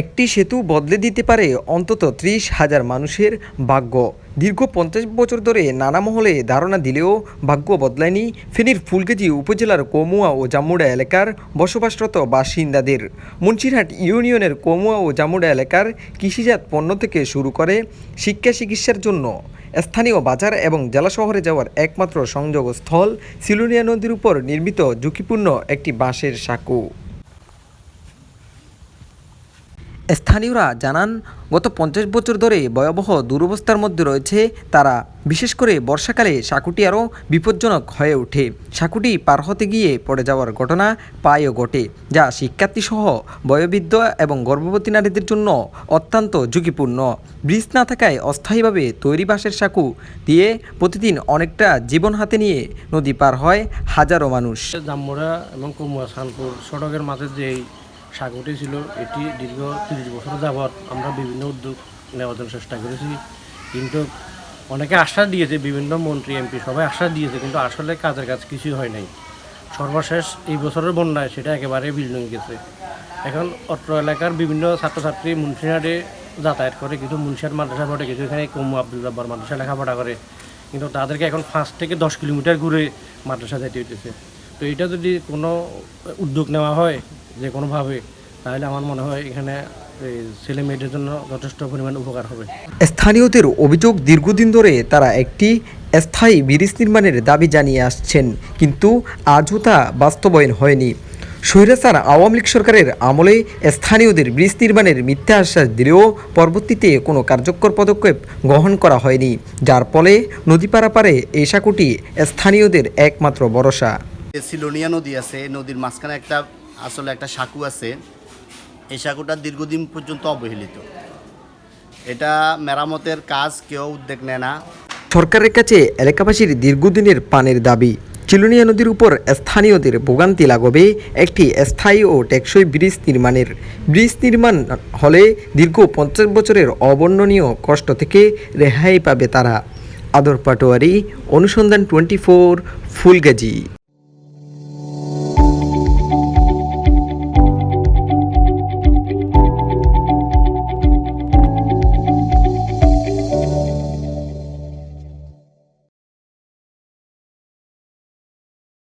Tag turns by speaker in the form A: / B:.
A: একটি সেতু বদলে দিতে পারে অন্তত ত্রিশ হাজার মানুষের ভাগ্য। দীর্ঘ পঞ্চাশ বছর ধরে নানা মহলে ধারণা দিলেও ভাগ্য বদলায়নি ফেনীর ফুলগাজী উপজেলার কমুয়া ও জামুড়া এলাকার বসবাসরত বাসিন্দাদের। মুন্সিরহাট ইউনিয়নের কমুয়া ও জামুড়া এলাকার কৃষিজাত পণ্য থেকে শুরু করে শিক্ষা চিকিৎসার জন্য স্থানীয় বাজার এবং জেলা শহরে যাওয়ার একমাত্র সংযোগস্থল সিলুনিয়া নদীর উপর নির্মিত ঝুঁকিপূর্ণ একটি বাঁশের সাঁকো। স্থানীয়রা জানান, গত পঞ্চাশ বছর ধরে ভয়াবহ দুরবস্থার মধ্যে রয়েছে তারা। বিশেষ করে বর্ষাকালে সাঁকুটি আরও বিপজ্জনক হয়ে ওঠে। সাঁকুটি পার হতে গিয়ে পড়ে যাওয়ার ঘটনা প্রায়ও ঘটে, যা শিক্ষার্থীসহ বয়োবৃদ্ধ এবং গর্ভবতী নারীদের জন্য অত্যন্ত ঝুঁকিপূর্ণ। ব্রিজ না থাকায় অস্থায়ীভাবে তৈরি বাঁশের সাঁকু দিয়ে প্রতিদিন অনেকটা জীবন হাতে নিয়ে নদী পার হয় হাজারো মানুষ।
B: জামমুড়া এবং কমুয়া সানপুর সড়কের মাঝে যে সাগরটি ছিল। এটি দীর্ঘ তিরিশ বছর যাবৎ আমরা বিভিন্ন উদ্যোগ নেওয়ার জন্য চেষ্টা করেছি। কিন্তু অনেকে আশ্বাস দিয়েছে, বিভিন্ন মন্ত্রী, এমপি সবাই আশ্বাস দিয়েছে, কিন্তু আসলে কাজের কাজ কিছুই হয় নাই। সর্বশেষ এই বছরের বন্যায় সেটা একেবারে বিল্ডিং গেছে। এখন অত্র এলাকার বিভিন্ন ছাত্রছাত্রী মুন্সিহাটে যাতায়াত করে, কিন্তু মুন্সিহাট মাদ্রাসা পড়ে কিছু এখানে কমু আব্দুল জব্বার মাদ্রাসা লেখাপড়া করে। কিন্তু তাদেরকে এখন পাঁচ থেকে দশ কিলোমিটার ঘুরে মাদ্রাসা যেতে হইতেছে। তো এটা যদি কোনো উদ্যোগ নেওয়া হয় যে কোনোভাবে, তাহলে আমার মনে হয় এখানে ছেলে জন্য যথেষ্ট পরিমাণ উপকার হবে।
A: স্থানীয়দের অভিযোগ দীর্ঘদিন ধরে তারা একটি স্থায়ী ব্রিজ নির্মাণের দাবি জানিয়ে আসছেন, কিন্তু আজও তা বাস্তবায়ন হয়নি। স্বৈরাচার আওয়ামী লীগ সরকারের আমলে স্থানীয়দের ব্রিজ নির্মাণের মিথ্যা আশ্বাস দিলেও পরবর্তীতে কোনো কার্যকর পদক্ষেপ গ্রহণ করা হয়নি। যার ফলে নদী পারাপারে এই সাঁকুটি স্থানীয়দের একমাত্র ভরসা।
C: সিলোনিয়া নদী আছে নদীর মাঝখানে একটা আসলে একটা সাঁকু আছে। এই সাঁকুটা দীর্ঘদিন পর্যন্ত অবহেলিত। এটা মেরামতের কাজ কেউ উদ্যোগ নেয় না।
A: সরকারের কাছে এলাকাবাসীর দীর্ঘদিনের পানের দাবি চিলুনিয়া নদীর উপর স্থানীয়দের ভোগান্তি লাগবে একটি স্থায়ী ও টেকসই ব্রিজ নির্মাণের। ব্রিজ নির্মাণ হলে দীর্ঘ পঞ্চাশ বছরের অবর্ণনীয় কষ্ট থেকে রেহাই পাবে তারা। আদর পাটোয়ারি, অনুসন্ধান টোয়েন্টি ফোর ফুলগাজী।